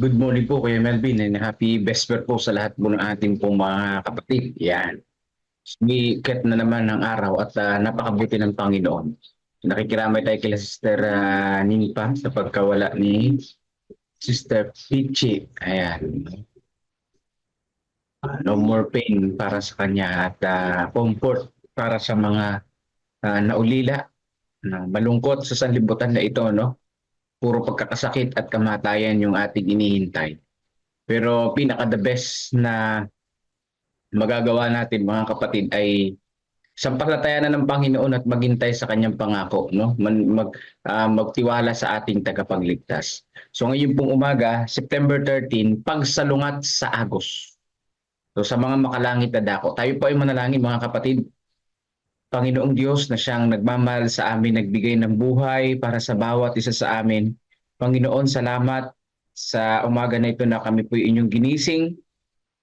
Good morning po Kuya Melvin and happy vesper po sa lahat po ng ating pong mga kapatid. Yan. Sumikat na naman ng araw at ah, napakabuti ng Panginoon. Nakikiramay tayo kila Sister uh, Ninpa sa pagkawala ni Sister Pichi. Ayan. Ah, no more pain para sa kanya at ah, comfort para sa mga ah, naulila na malungkot sa sanlibutan na ito, no? Puro pagkakasakit at kamatayan yung ating inihintay. Pero pinaka the best na magagawa natin mga kapatid ay sampalatayan na ng Panginoon at maghintay sa kanyang pangako, no? Mag, ah, magtiwala sa ating tagapagligtas. So ngayon pong umaga, September 13, pagsalungat sa Agos. So sa mga makalangit na dako, tayo po ay manalangin mga kapatid. Panginoong Diyos na siyang nagmamahal sa amin, nagbigay ng buhay para sa bawat isa sa amin. Panginoon, salamat sa umaga na ito na kami po inyong ginising.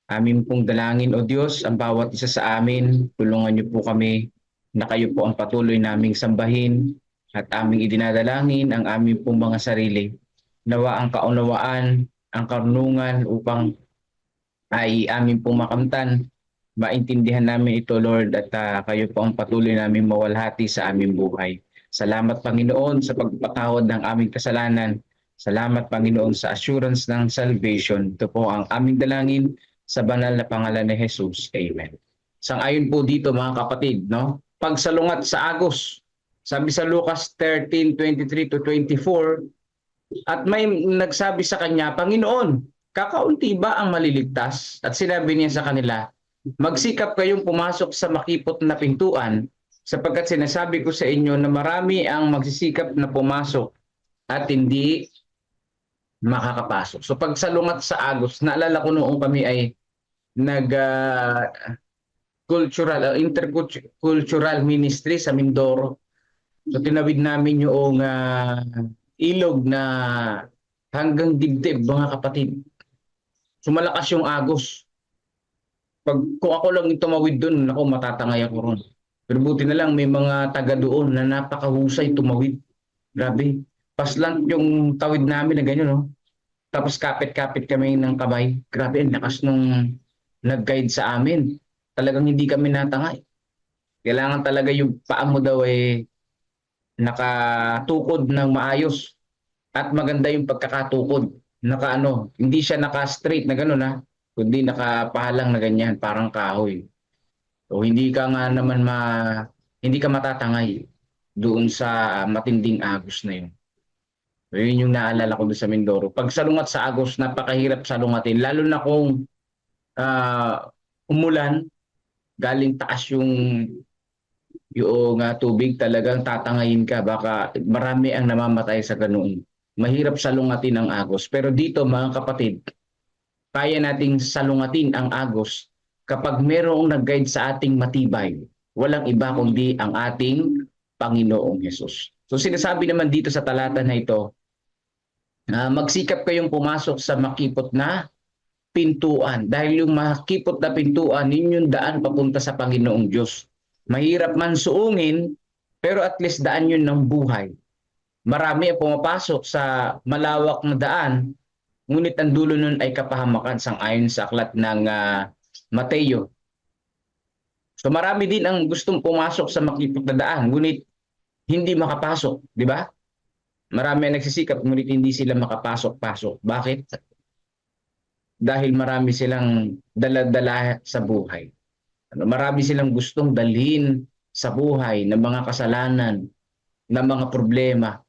Amin pong dalangin, O Diyos, ang bawat isa sa amin. Tulungan niyo po kami na kayo po ang patuloy naming sambahin at aming idinadalangin ang aming pong mga sarili. Nawa ang kaunawaan, ang karunungan upang ay amin pong makamtan maintindihan namin ito, Lord, at ah, kayo po ang patuloy namin mawalhati sa aming buhay. Salamat, Panginoon, sa pagpatawad ng aming kasalanan. Salamat, Panginoon, sa assurance ng salvation. Ito po ang aming dalangin sa banal na pangalan ni Jesus. Amen. Sang-ayon po dito, mga kapatid, no? Pagsalungat sa Agos, sabi sa Lucas 13:23 to 24, at may nagsabi sa kanya, Panginoon, kakaunti ba ang maliligtas? At sinabi niya sa kanila, magsikap kayong pumasok sa makipot na pintuan sapagkat sinasabi ko sa inyo na marami ang magsisikap na pumasok at hindi makakapasok. So pag salungat sa Agos, naalala ko noong kami ay nag ah, cultural uh, intercultural ministry sa Mindoro. So tinawid namin yung ah, ilog na hanggang dibdib mga kapatid. So malakas yung Agos pag kung ako lang tumawid doon, ako matatangay ako ron. Pero buti na lang may mga taga doon na napakahusay tumawid. Grabe. Paslant yung tawid namin na ganyan, no? Tapos kapit-kapit kami ng kabay. Grabe, ang lakas nung nag-guide sa amin. Talagang hindi kami natangay. Kailangan talaga yung paa mo daw eh nakatukod ng maayos. At maganda yung pagkakatukod. Naka ano, hindi siya naka-straight na gano'n ha kundi nakapahalang na ganyan, parang kahoy. So hindi ka nga naman ma hindi ka matatangay doon sa matinding agos na yun. So, yun yung naalala ko doon sa Mindoro. Pag salungat sa agos, napakahirap salungatin. Lalo na kung ah, umulan, galing taas yung yung ah, tubig, talagang tatangayin ka. Baka marami ang namamatay sa ganoon. Mahirap salungatin ang agos. Pero dito mga kapatid, kaya nating salungatin ang agos kapag merong nag-guide sa ating matibay. Walang iba kundi ang ating Panginoong Yesus. So sinasabi naman dito sa talata na ito, na magsikap kayong pumasok sa makipot na pintuan. Dahil yung makipot na pintuan, yun yung daan papunta sa Panginoong Diyos. Mahirap man suungin, pero at least daan yun ng buhay. Marami ang pumapasok sa malawak na daan Ngunit ang dulo nun ay kapahamakan sang-ayon sa aklat ng uh, Mateo. So marami din ang gustong pumasok sa makipot na daan, ngunit hindi makapasok, di ba? Marami ang nagsisikap, ngunit hindi sila makapasok-pasok. Bakit? Dahil marami silang daladala sa buhay. Ano, marami silang gustong dalhin sa buhay ng mga kasalanan, ng mga problema,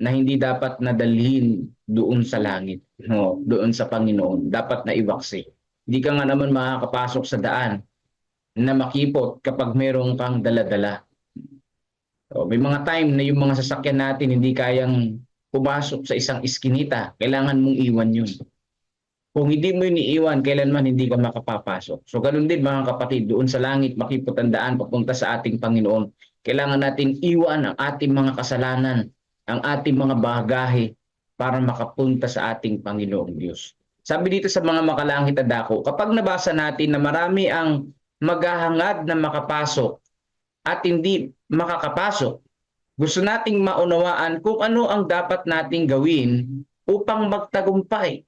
na hindi dapat nadalhin doon sa langit, no, doon sa Panginoon. Dapat na iwaksi. Hindi ka nga naman makakapasok sa daan na makipot kapag merong kang daladala. So, may mga time na yung mga sasakyan natin hindi kayang pumasok sa isang iskinita. Kailangan mong iwan yun. Kung hindi mo yun iiwan, kailanman hindi ka makapapasok. So ganun din mga kapatid, doon sa langit, makipot ang daan papunta sa ating Panginoon. Kailangan nating iwan ang ating mga kasalanan ang ating mga bagahe para makapunta sa ating Panginoong Diyos. Sabi dito sa mga makalangit na dako, kapag nabasa natin na marami ang maghahangad na makapasok at hindi makakapasok, gusto nating maunawaan kung ano ang dapat nating gawin upang magtagumpay.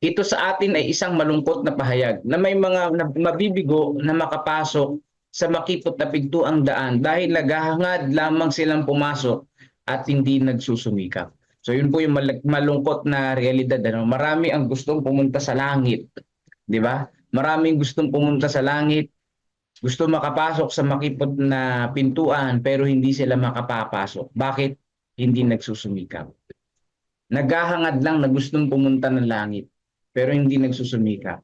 ito sa atin ay isang malungkot na pahayag na may mga mabibigo na makapasok sa makipot na pintuang daan dahil naghahangad lamang silang pumasok at hindi nagsusumikap. So yun po yung mal- malungkot na realidad. Ano? Marami ang gustong pumunta sa langit. Di ba? Maraming gustong pumunta sa langit, gusto makapasok sa makipot na pintuan pero hindi sila makapapasok. Bakit? Hindi nagsusumikap. Naghahangad lang na gustong pumunta ng langit pero hindi nagsusumikap.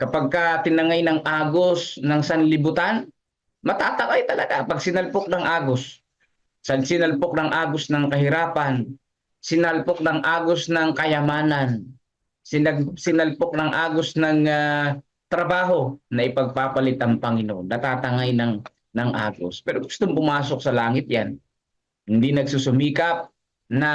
Kapag ka tinangay ng agos ng sanlibutan, matatakay talaga pag sinalpok ng agos. Sa sinalpok ng agos ng kahirapan, sinalpok ng agos ng kayamanan, sinag, sinalpok ng agos ng ah, trabaho na ipagpapalit ang Panginoon. Natatangay ng, ng agos. Pero gustong pumasok sa langit yan. Hindi nagsusumikap na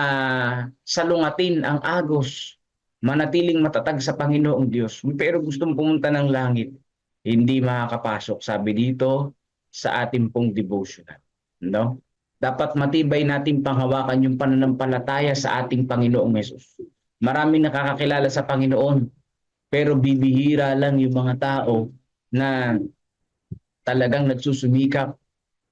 salungatin ang agos. Manatiling matatag sa Panginoong Diyos. Pero gustong pumunta ng langit. Hindi makakapasok. Sabi dito sa ating pong devotional. No? Dapat matibay natin panghawakan yung pananampalataya sa ating Panginoong Yesus. Maraming nakakakilala sa Panginoon pero bibihira lang yung mga tao na talagang nagsusumikap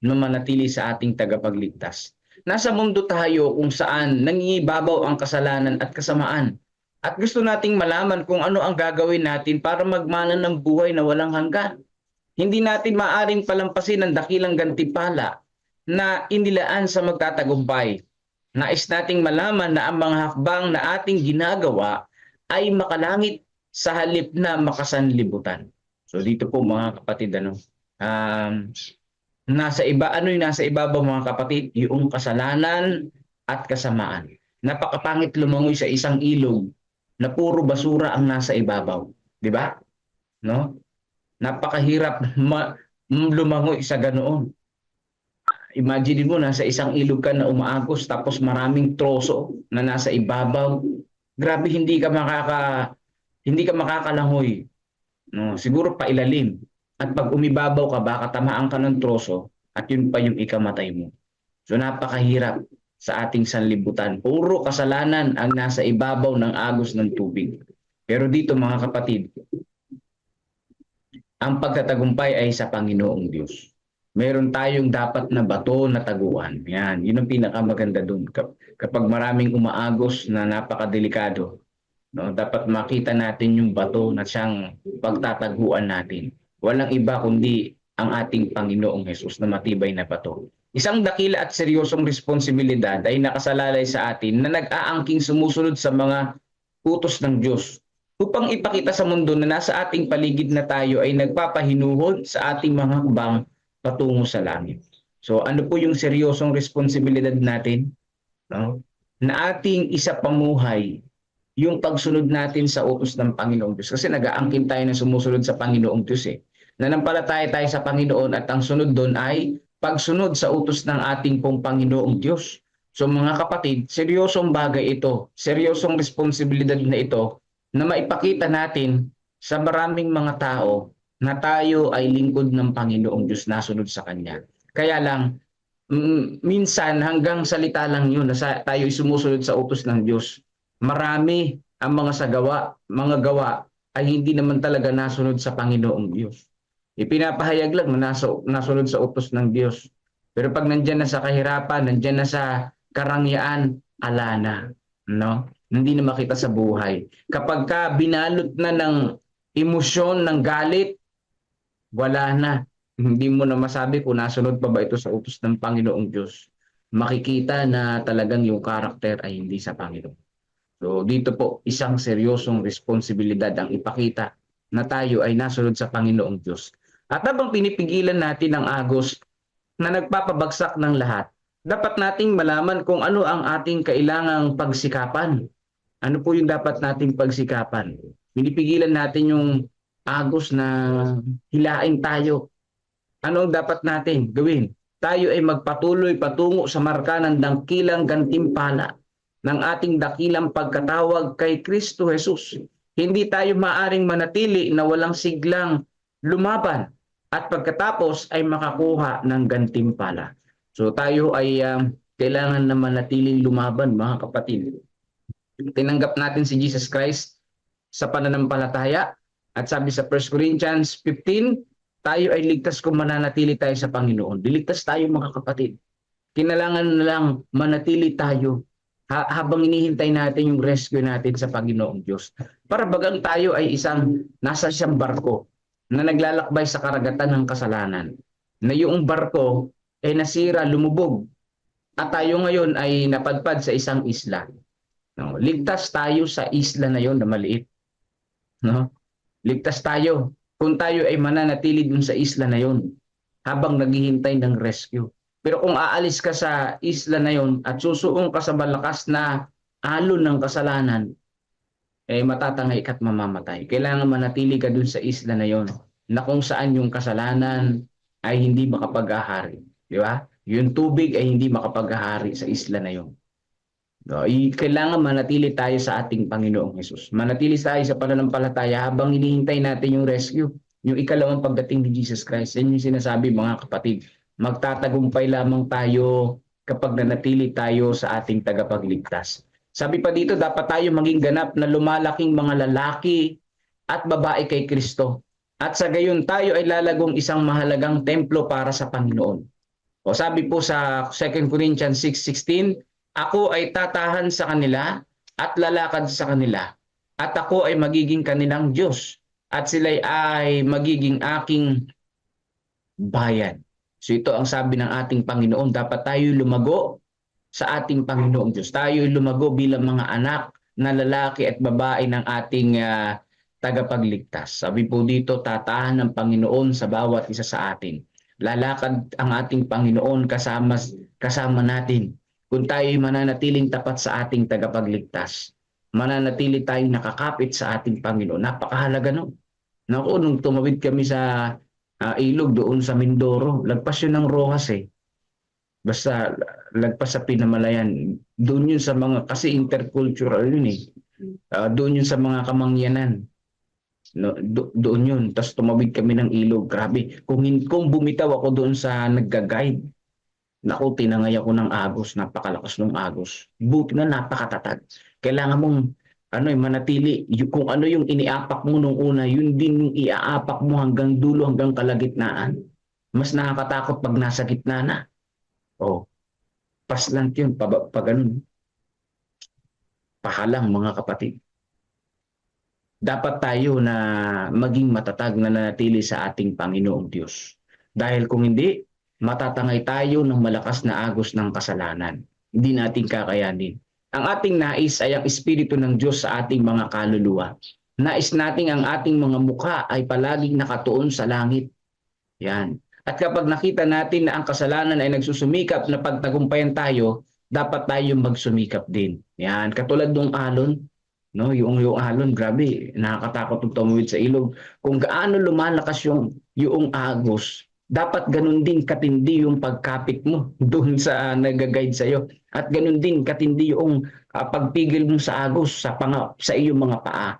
na manatili sa ating tagapagligtas. Nasa mundo tayo kung saan nangingibabaw ang kasalanan at kasamaan. At gusto nating malaman kung ano ang gagawin natin para magmana ng buhay na walang hanggan. Hindi natin maaring palampasin ang dakilang gantimpala na inilaan sa magtatagumpay. Nais nating malaman na ang mga hakbang na ating ginagawa ay makalangit sa halip na makasanlibutan. So dito po mga kapatid ano, um, nasa iba ano yung nasa ibabaw mga kapatid, yung kasalanan at kasamaan. Napakapangit lumangoy sa isang ilog na puro basura ang nasa ibabaw, di ba? No? Napakahirap ma- lumangoy sa ganoon. Imagine mo nasa isang ilog ka na umaagos tapos maraming troso na nasa ibabaw. Grabe hindi ka makaka hindi ka makakalangoy. No, siguro pa ilalim. At pag umibabaw ka, baka tamaan ka ng troso at yun pa yung ikamatay mo. So napakahirap sa ating sanlibutan. Puro kasalanan ang nasa ibabaw ng agos ng tubig. Pero dito mga kapatid, ang pagtatagumpay ay sa Panginoong Diyos. Meron tayong dapat na bato na taguan. Yan, yun ang pinakamaganda doon. Kapag maraming umaagos na napakadelikado, No, dapat makita natin yung bato na siyang pagtataguan natin. Walang iba kundi ang ating Panginoong Hesus na matibay na bato. Isang dakila at seryosong responsibilidad ay nakasalalay sa atin na nag-aangking sumusunod sa mga utos ng Diyos upang ipakita sa mundo na nasa ating paligid na tayo ay nagpapahinuhod sa ating mga hakbang patungo sa langit. So ano po yung seryosong responsibilidad natin? No? Na ating isa pamuhay yung pagsunod natin sa utos ng Panginoong Diyos. Kasi nag-aangkin tayo na sumusunod sa Panginoong Diyos eh. Nanampalataya tayo sa Panginoon at ang sunod doon ay pagsunod sa utos ng ating pong Panginoong Diyos. So mga kapatid, seryosong bagay ito, seryosong responsibilidad na ito na maipakita natin sa maraming mga tao na tayo ay lingkod ng Panginoong Diyos nasunod sa Kanya. Kaya lang, minsan hanggang salita lang yun na tayo ay sumusunod sa utos ng Diyos marami ang mga sagawa, mga gawa ay hindi naman talaga nasunod sa Panginoong Diyos. Ipinapahayag lang na nasunod sa utos ng Diyos. Pero pag nandyan na sa kahirapan, nandyan na sa karangyaan, ala na. No? Hindi na makita sa buhay. Kapag ka binalot na ng emosyon, ng galit, wala na. Hindi mo na masabi kung nasunod pa ba ito sa utos ng Panginoong Diyos. Makikita na talagang yung karakter ay hindi sa Panginoon. So dito po, isang seryosong responsibilidad ang ipakita na tayo ay nasunod sa Panginoong Diyos. At habang pinipigilan natin ang agos na nagpapabagsak ng lahat, dapat nating malaman kung ano ang ating kailangang pagsikapan. Ano po yung dapat nating pagsikapan? Pinipigilan natin yung agos na hilain tayo. Ano dapat natin gawin? Tayo ay magpatuloy patungo sa marka ng dangkilang gantimpala ng ating dakilang pagkatawag kay Kristo Jesus. Hindi tayo maaring manatili na walang siglang lumaban at pagkatapos ay makakuha ng gantimpala. So tayo ay uh, kailangan na manatiling lumaban mga kapatid. Tinanggap natin si Jesus Christ sa pananampalataya. At sabi sa 1 Corinthians 15, tayo ay ligtas kung mananatili tayo sa Panginoon. Liligtas tayo mga kapatid. Kinalangan na lang manatili tayo ha- habang inihintay natin yung rescue natin sa Panginoong Diyos. Para bagang tayo ay isang nasa isang barko na naglalakbay sa karagatan ng kasalanan. Na yung barko ay nasira, lumubog. At tayo ngayon ay napadpad sa isang isla. No, ligtas tayo sa isla na yon na maliit. No? Ligtas tayo kung tayo ay mananatili dun sa isla na yon habang naghihintay ng rescue. Pero kung aalis ka sa isla na yon at susuong ka sa malakas na alon ng kasalanan, eh matatangay ka at mamamatay. Kailangan manatili ka dun sa isla na yon na kung saan yung kasalanan ay hindi makapag-ahari. Di ba? Yung tubig ay hindi makapag-ahari sa isla na yon. No, kailangan manatili tayo sa ating Panginoong Hesus. Manatili tayo sa pananampalataya habang hinihintay natin yung rescue, yung ikalawang pagdating ni Jesus Christ. Yan yung sinasabi mga kapatid. Magtatagumpay lamang tayo kapag nanatili tayo sa ating tagapagligtas. Sabi pa dito, dapat tayo maging ganap na lumalaking mga lalaki at babae kay Kristo. At sa gayon tayo ay lalagong isang mahalagang templo para sa Panginoon. O sabi po sa 2 Corinthians 6.16, ako ay tatahan sa kanila at lalakad sa kanila. At ako ay magiging kanilang Diyos. At sila ay magiging aking bayan. So ito ang sabi ng ating Panginoon. Dapat tayo lumago sa ating Panginoong Diyos. Tayo lumago bilang mga anak na lalaki at babae ng ating ah, tagapagligtas. Sabi po dito, tatahan ng Panginoon sa bawat isa sa atin. Lalakad ang ating Panginoon kasama kasama natin kung tayo ay mananatiling tapat sa ating tagapagligtas, mananatili tayong nakakapit sa ating Panginoon. Napakahalaga no. Naku, nung tumawid kami sa ah, ilog doon sa Mindoro, lagpas yun ng Rojas eh. Basta lagpas sa Pinamalayan. Doon yun sa mga, kasi intercultural yun eh. Ah, doon yun sa mga kamangyanan. No, do, doon yun. Tapos tumawid kami ng ilog. Grabe. Kung, kung bumitaw ako doon sa nagga-guide, Naku, tinangay ako ng agos, napakalakas ng agos. Buti na napakatatag. Kailangan mong ano eh, manatili. Kung ano yung iniapak mo nung una, yun din yung iaapak mo hanggang dulo, hanggang kalagitnaan. Mas nakakatakot pag nasa gitna na. Oh, paslant yun, pa, pa ganun. Pahalang mga kapatid. Dapat tayo na maging matatag na nanatili sa ating Panginoong Diyos. Dahil kung hindi, matatangay tayo ng malakas na agos ng kasalanan. Hindi natin kakayanin. Ang ating nais ay ang Espiritu ng Diyos sa ating mga kaluluwa. Nais nating ang ating mga mukha ay palaging nakatuon sa langit. Yan. At kapag nakita natin na ang kasalanan ay nagsusumikap na pagtagumpayan tayo, dapat tayo magsumikap din. Yan. Katulad ng alon, no, yung yung alon, grabe, nakakatakot yung tumawid sa ilog. Kung gaano lumalakas yung yung agos, dapat ganun din katindi yung pagkapit mo doon sa uh, nag-guide sa iyo at ganun din katindi yung uh, pagpigil mo sa agos sa panga, sa iyong mga paa.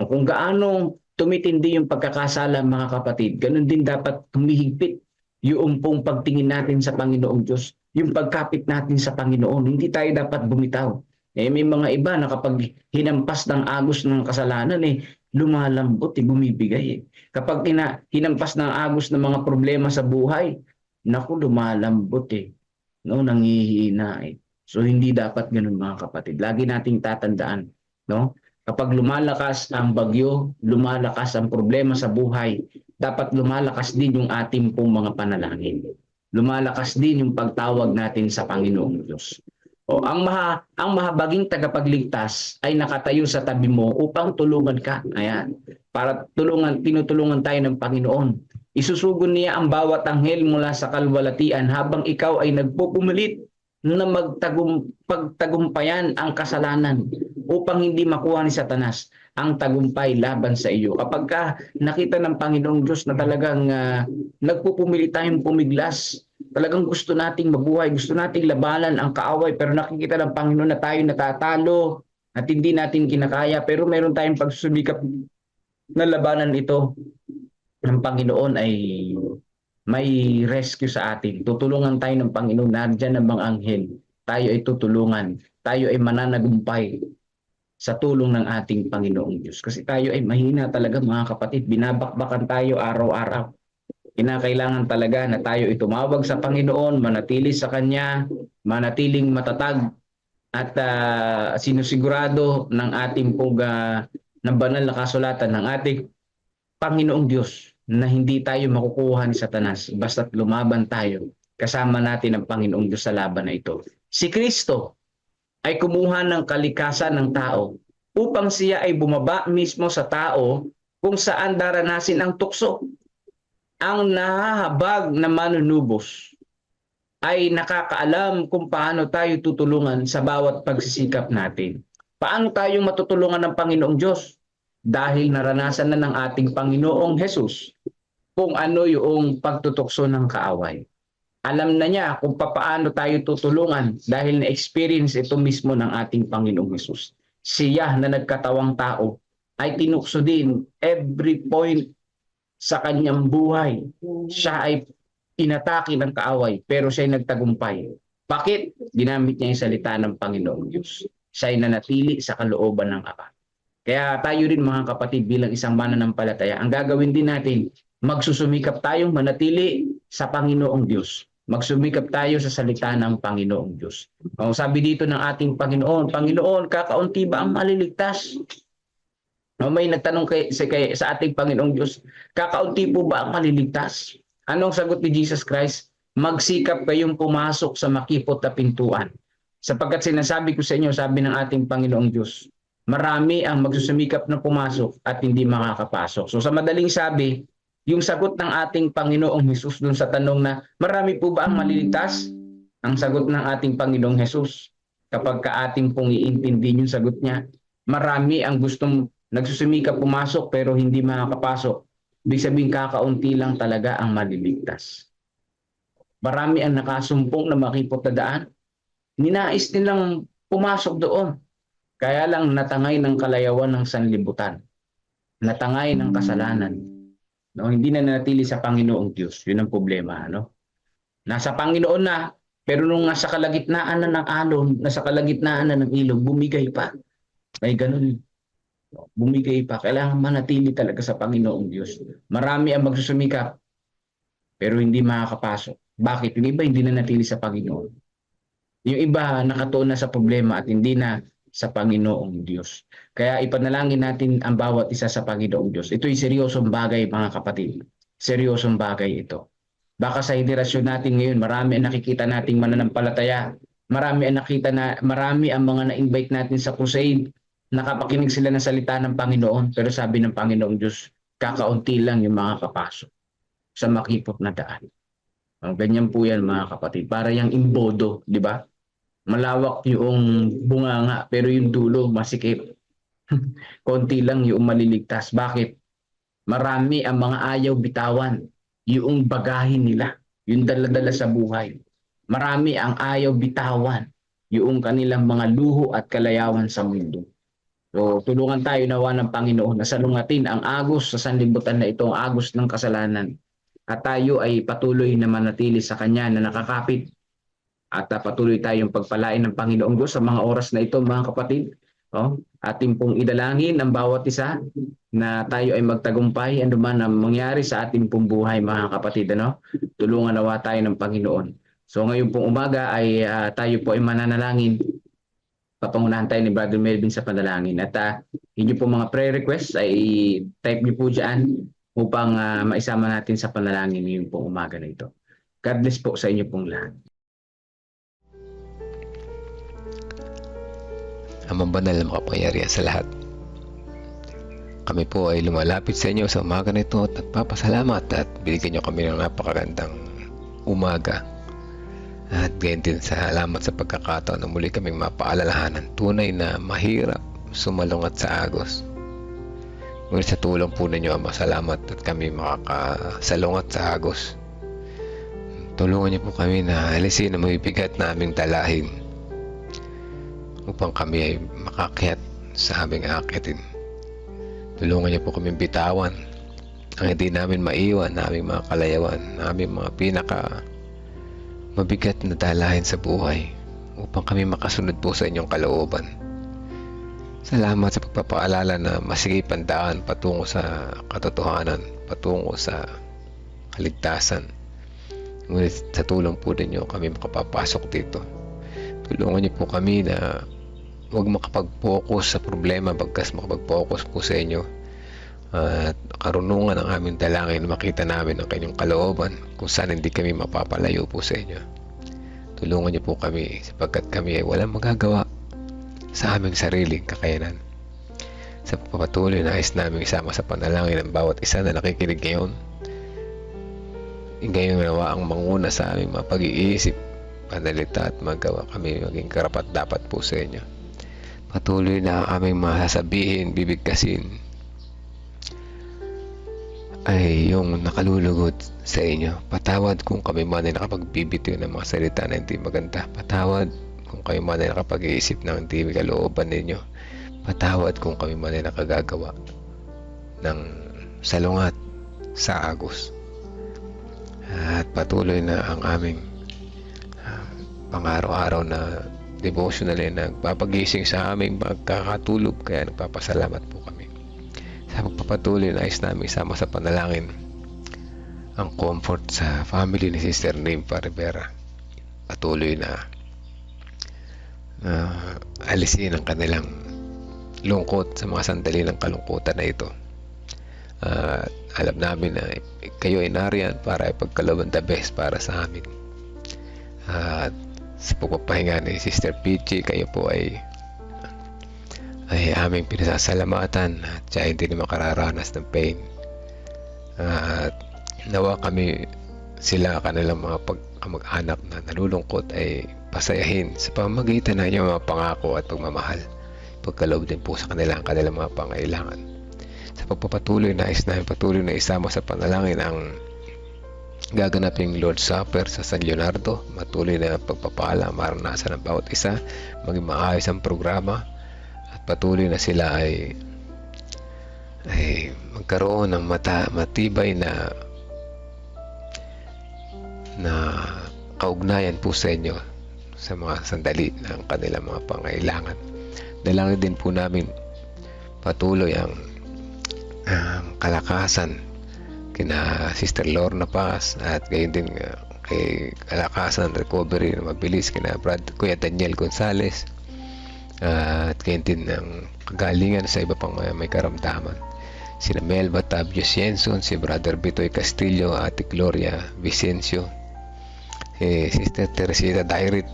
Kung gaano tumitindi yung pagkakasala mga kapatid, ganun din dapat humihigpit yung pong pagtingin natin sa Panginoong Diyos, yung pagkapit natin sa Panginoon. Hindi tayo dapat bumitaw. Eh, may mga iba na kapag hinampas ng agos ng kasalanan, eh, lumalambot, eh, bumibigay. Eh. Kapag ina, hinampas ng agos ng mga problema sa buhay, naku, lumalambot eh. No, nangihina eh. So hindi dapat ganun mga kapatid. Lagi nating tatandaan, no? Kapag lumalakas ang bagyo, lumalakas ang problema sa buhay, dapat lumalakas din yung ating pong mga panalangin. Lumalakas din yung pagtawag natin sa Panginoong Diyos. O, ang maha, ang mahabaging tagapagligtas ay nakatayo sa tabi mo upang tulungan ka. Ayan. Para tulungan, tinutulungan tayo ng Panginoon. Isusugon niya ang bawat anghel mula sa kalwalatian habang ikaw ay nagpupumilit na magtagum, ang kasalanan upang hindi makuha ni Satanas ang tagumpay laban sa iyo. Kapag ka nakita ng Panginoong Diyos na talagang uh, nagpupumili tayong pumiglas, talagang gusto nating mabuhay, gusto nating labanan ang kaaway, pero nakikita ng Panginoon na tayo natatalo at hindi natin kinakaya, pero meron tayong pagsusumikap na labanan ito ng Panginoon ay may rescue sa atin. Tutulungan tayo ng Panginoon. Nandiyan ang mga anghel. Tayo ay tutulungan. Tayo ay mananagumpay sa tulong ng ating Panginoong Diyos. Kasi tayo ay mahina talaga mga kapatid. Binabakbakan tayo araw-araw. Kinakailangan talaga na tayo ay tumawag sa Panginoon, manatili sa Kanya, manatiling matatag at ah, sinusigurado ng ating pong ah, ng banal na kasulatan ng ating Panginoong Diyos na hindi tayo makukuha ni Satanas basta't lumaban tayo kasama natin ang Panginoong Diyos sa laban na ito. Si Kristo ay kumuha ng kalikasan ng tao upang siya ay bumaba mismo sa tao kung saan daranasin ang tukso. Ang nahahabag na manunubos ay nakakaalam kung paano tayo tutulungan sa bawat pagsisikap natin. Paano tayong matutulungan ng Panginoong Diyos? Dahil naranasan na ng ating Panginoong Jesus kung ano yung pagtutukso ng kaaway. Alam na niya kung paano tayo tutulungan dahil na-experience ito mismo ng ating Panginoong Jesus. Siya na nagkatawang tao ay tinukso din every point sa kanyang buhay. Siya ay inatake ng kaaway pero siya ay nagtagumpay. Bakit? Ginamit niya yung salita ng Panginoong Diyos. Siya ay nanatili sa kalooban ng Ama. Kaya tayo rin mga kapatid bilang isang mananampalataya, ang gagawin din natin, magsusumikap tayong manatili sa Panginoong Diyos. Magsumikap tayo sa salita ng Panginoong Diyos. Kung sabi dito ng ating Panginoon, Panginoon, kakaunti ba ang maliligtas? No, may nagtanong kay, sa, kay, sa ating Panginoong Diyos, kakaunti po ba ang maliligtas? Anong sagot ni Jesus Christ? Magsikap kayong pumasok sa makipot na pintuan. Sapagkat sinasabi ko sa inyo, sabi ng ating Panginoong Diyos, marami ang magsusumikap na pumasok at hindi makakapasok. So sa madaling sabi, yung sagot ng ating Panginoong Hesus dun sa tanong na marami po ba ang maliligtas? Ang sagot ng ating Panginoong Hesus, kapag ka ating pong iintindi yung sagot niya, marami ang gustong nagsusumikap pumasok pero hindi makakapasok. Ibig sabihin kakaunti lang talaga ang maliligtas. Marami ang nakasumpong na makipot na daan. Ninais nilang pumasok doon. Kaya lang natangay ng kalayawan ng sanlibutan. Natangay ng kasalanan. No, hindi na nanatili sa Panginoong Diyos. Yun ang problema, no? Nasa Panginoon na, pero nung nasa kalagitnaan na ng alon, nasa kalagitnaan na ng ilog, bumigay pa. May ganun. Bumigay pa. Kailangan manatili talaga sa Panginoong Diyos. Marami ang magsusumikap, pero hindi makakapasok. Bakit? Yung iba hindi na natili sa Panginoon. Yung iba nakatuon na sa problema at hindi na sa Panginoong Diyos. Kaya ipanalangin natin ang bawat isa sa Panginoong Diyos. Ito'y seryosong bagay mga kapatid. Seryosong bagay ito. Baka sa henerasyon natin ngayon, marami ang nakikita nating mananampalataya. Marami ang nakita na marami ang mga na-invite natin sa crusade. Nakapakinig sila ng salita ng Panginoon. Pero sabi ng Panginoong Diyos, kakaunti lang yung mga kapasok sa makipot na daan. Oh, ganyan po yan mga kapatid. Para yung imbodo, di ba? Malawak yung bunganga pero yung dulo masikip. Konti lang yung maliligtas. Bakit? Marami ang mga ayaw bitawan. Yung bagahin nila. Yung daladala sa buhay. Marami ang ayaw bitawan. Yung kanilang mga luho at kalayawan sa mundo. So, tulungan tayo nawa ng Panginoon na salungatin ang agos sa sanlibutan na ito, ang agos ng kasalanan. At tayo ay patuloy na manatili sa Kanya na nakakapit at uh, patuloy tayong pagpalain ng Panginoong Diyos sa mga oras na ito mga kapatid. Oh, ating pong idalangin ang bawat isa na tayo ay magtagumpay ano man ang mangyari sa ating pong buhay mga kapatid. Ano? Tulungan nawa tayo ng Panginoon. So ngayon pong umaga ay uh, tayo po ay mananalangin. Papangunahan tayo ni Brother Melvin sa panalangin. At uh, inyo po mga prayer requests ay type niyo po dyan upang uh, maisama natin sa panalangin ngayon pong umaga na ito. God bless po sa inyo pong lahat. Amang banal na makapangyarihan sa lahat. Kami po ay lumalapit sa inyo sa umaga na ito at nagpapasalamat at binigyan nyo kami ng napakagandang umaga. At gayon din sa salamat sa pagkakataon na muli kaming mapaalalahanan tunay na mahirap sumalungat sa agos. Ngunit sa tulong po ninyo, Ama, salamat at kami makakasalungat sa agos. Tulungan niyo po kami na alisin ang mabibigat naming dalahin upang kami ay makakyat sa aming akitin. Tulungan niyo po kami bitawan ang hindi namin maiwan na aming mga kalayawan, na aming mga pinaka mabigat na dalahin sa buhay upang kami makasunod po sa inyong kalooban. Salamat sa pagpapaalala na masigip daan patungo sa katotohanan, patungo sa kaligtasan. Ngunit sa tulong po ninyo kami makapapasok dito. Tulungan niyo po kami na huwag makapag-focus sa problema bagkas makapag-focus po sa inyo. At karunungan ang aming dalangin na makita namin ang kanyang kalooban kung saan hindi kami mapapalayo po sa inyo. Tulungan niyo po kami sapagkat kami ay walang magagawa sa aming sariling kakayanan. Sa pagpapatuloy, nais namin isama sa panalangin ang bawat isa na nakikinig ngayon. Ngayon nawa ang manguna sa aming mga pag-iisip, panalita at magawa kami maging karapat dapat po sa inyo. Patuloy na aming masasabihin, bibigkasin, ay yung nakalulugod sa inyo. Patawad kung kami man ay nakapagbibitiw ng mga salita na hindi maganda. Patawad kung kayo man ay nakapag-iisip ng hindi kalooban ninyo. Patawad kung kami man ay nakagagawa ng salungat sa agos. At patuloy na ang aming ah, pang-araw-araw na devotional ay nagpapagising sa aming pagkakatulog kaya nagpapasalamat po kami. Sa pagpapatuloy, nais namin isama sa panalangin ang comfort sa family ni Sister Nympha Rivera. Patuloy na uh, alisin ang kanilang lungkot sa mga sandali ng kalungkutan na ito. Uh, alam namin na kayo ay nariyan para ipagkaloob ang the best para sa amin. At sa pagpapahinga ni Sister Peachy, kayo po ay ay aming pinasasalamatan at siya hindi na makararanas ng pain. At nawa kami sila kanilang mga pag kamag-anak na nalulungkot ay pasayahin sa pamamagitan ng inyong mga pangako at pagmamahal. Pagkaloob din po sa kanila ang kanilang mga pangailangan. Sa pagpapatuloy, nais namin patuloy na isama sa panalangin ang gaganaping Lord Supper sa San Leonardo. Matuloy na pagpapala, maranasan ng bawat isa, maging maayos ang programa at patuloy na sila ay ay magkaroon ng mata, matibay na na kaugnayan po sa inyo sa mga sandali ng kanilang mga pangailangan. Dalangin din po namin patuloy ang ang kalakasan kina Sister Lorna Paz at gayon din kay kalakasan recovery na mabilis kina Brad Kuya Daniel Gonzales at gayon din ng kagalingan sa iba pang uh, may karamdaman sina Melba Tabio Sienson, si Brother Bitoy Castillo, Ate Gloria Vicencio, si Sister Teresita Dairit,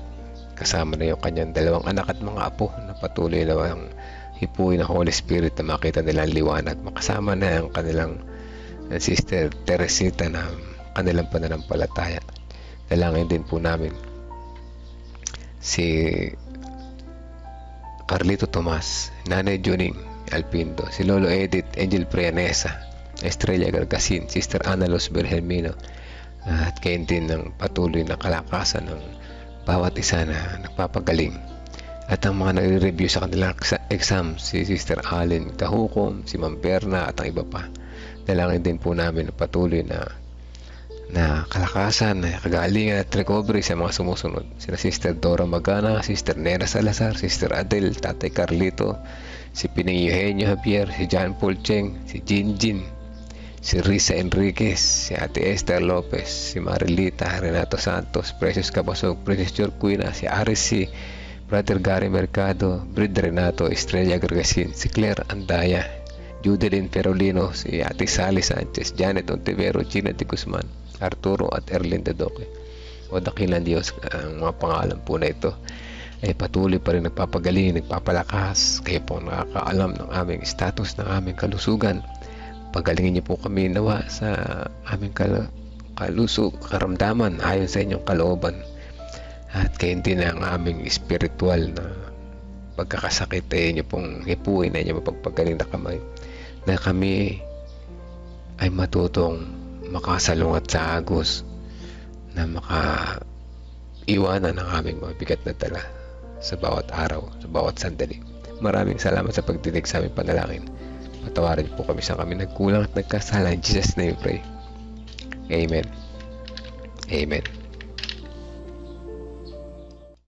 kasama na yung kanyang dalawang anak at mga apo na patuloy na ang hipuin ng Holy Spirit na makita nilang liwanag. Makasama na ang kanilang uh, Sister Teresita na kanilang pananampalataya. Dalangin din po namin si Carlito Tomas, Nanay Juning Alpindo, si Lolo Edith Angel Prianesa, Estrella Gargasin, Sister Ana Los Berhelmino, at kayo din ng patuloy na kalakasan ng bawat isa na nagpapagaling. At ang mga nagre-review sa kanilang exam, si Sister Allen Kahukom, si Ma'am Berna at ang iba pa. Dalangin din po namin na patuloy na na kalakasan, na kagalingan at recovery sa mga sumusunod. Sina Sister Dora Magana, Sister Nera Salazar, Sister Adel, Tatay Carlito, si Pining Eugenio Javier, si John Paul Cheng, si Jinjin, si Risa Enriquez, si Ate Esther Lopez, si Marilita, Renato Santos, Precious Cabasog, Precious Jorquina, si Aris, si Brother Gary Mercado, Brid Renato, Estrella Gargasin, si Claire Andaya, Judelin Ferolino, si Ate Sally Sanchez, Janet Ontivero, Gina de Guzman, Arturo at Erlinda Doque. O dakilan Diyos ang mga pangalan po na ito ay patuloy pa rin nagpapagaling, nagpapalakas. Kayo po nakakaalam ng aming status, ng aming kalusugan. Pagalingin niyo po kami nawa sa aming kal kalusog, karamdaman ayon sa inyong kalooban. At kayo din ang aming spiritual na pagkakasakit ay inyo pong hipuin na inyo mapagpagaling na kamay na kami ay matutong makasalungat sa agos na maka iwanan ang aming mga bigat na dala sa bawat araw, sa bawat sandali. Maraming salamat sa pagdinig sa aming panalangin. Patawarin po kami sa kami nagkulang at nagkasala. In Jesus' name pray. Amen. Amen.